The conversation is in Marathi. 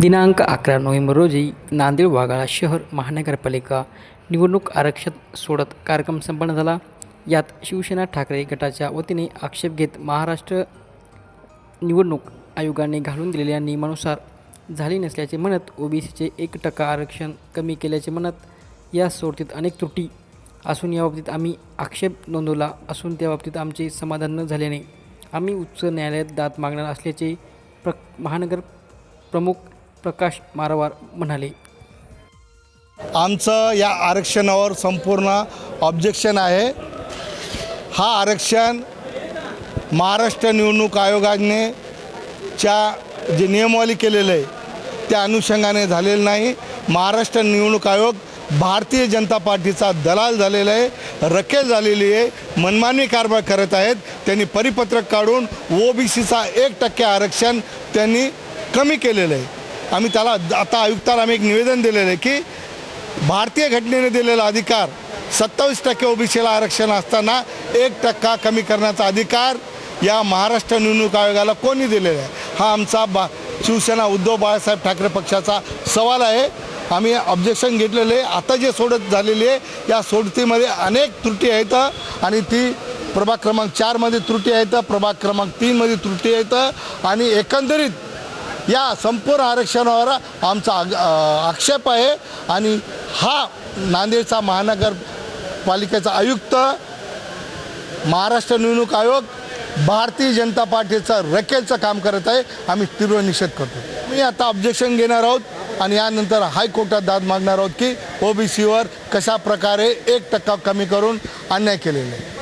दिनांक अकरा नोव्हेंबर रोजी नांदेड वाघाळा शहर महानगरपालिका निवडणूक आरक्षण सोडत कार्यक्रम संपन्न झाला. यात शिवसेना ठाकरे गटाच्या वतीने आक्षेप घेत महाराष्ट्र निवडणूक आयोगाने घालून दिलेल्या नियमानुसार झाली नसल्याचे म्हणत ओबीसीचे एक टक्का आरक्षण कमी केल्याचे म्हणत या सोडतीत अनेक त्रुटी असून याबाबतीत आम्ही आक्षेप नोंदवला असून त्याबाबतीत आमचे समाधान न झाल्याने आम्ही उच्च न्यायालयात दाद मागणार असल्याचे प्र महानगर प्रमुख प्रकाश मारवार म्हणाले. आमचं या आरक्षणावर संपूर्ण ऑब्जेक्शन आहे. हा आरक्षण महाराष्ट्र निवडणूक आयोगाने च्या जे नियमावली केलेलं आहे त्या अनुषंगाने झालेलं नाही. महाराष्ट्र निवडणूक आयोग भारतीय जनता पार्टीचा दलाल झालेला आहे रकेल झालेली आहे मनमानी कारभार करत आहेत. त्यांनी परिपत्रक काढून ओबीसीचा एक टक्के आरक्षण त्यांनी कमी केलेलं आहे. आम्ही त्याला आता आयुक्ताला आम्ही एक निवेदन दिलेलं आहे की भारतीय घटनेने दिलेला अधिकार सत्तावीस टक्के ओबीसीला आरक्षण असताना एक टक्का कमी करण्याचा अधिकार या महाराष्ट्र निवडणूक आयोगाला कोणी दिलेला आहे? हा आमचा बा शिवसेना उद्धव बाळासाहेब ठाकरे पक्षाचा सवाल आहे. आम्ही ऑब्जेक्शन घेतलेले आहे. आता जे सोडत झालेली आहे या सोडतीमध्ये अनेक त्रुटी आहेत आणि ती प्रभाग क्रमांक चारमध्ये त्रुटी आहेत प्रभाग क्रमांक तीनमध्ये त्रुटी आहेत आणि एकंदरीत या संपूर्ण आरक्षणावर आमचा आग- आक्षेप आहे. आणि हा नांदेडचा महानगरपालिकेचा आयुक्त महाराष्ट्र निवडणूक आयोग भारतीय जनता पार्टीचं रकेलचं काम करत आहे. आम्ही तीव्र निषेध करतो. मी आता ऑब्जेक्शन घेणार आहोत आणि यानंतर हायकोर्टात दाद मागणार आहोत की ओबीसीवर कशा प्रकारे एक टक्का कमी करून अन्याय केलेला. आहे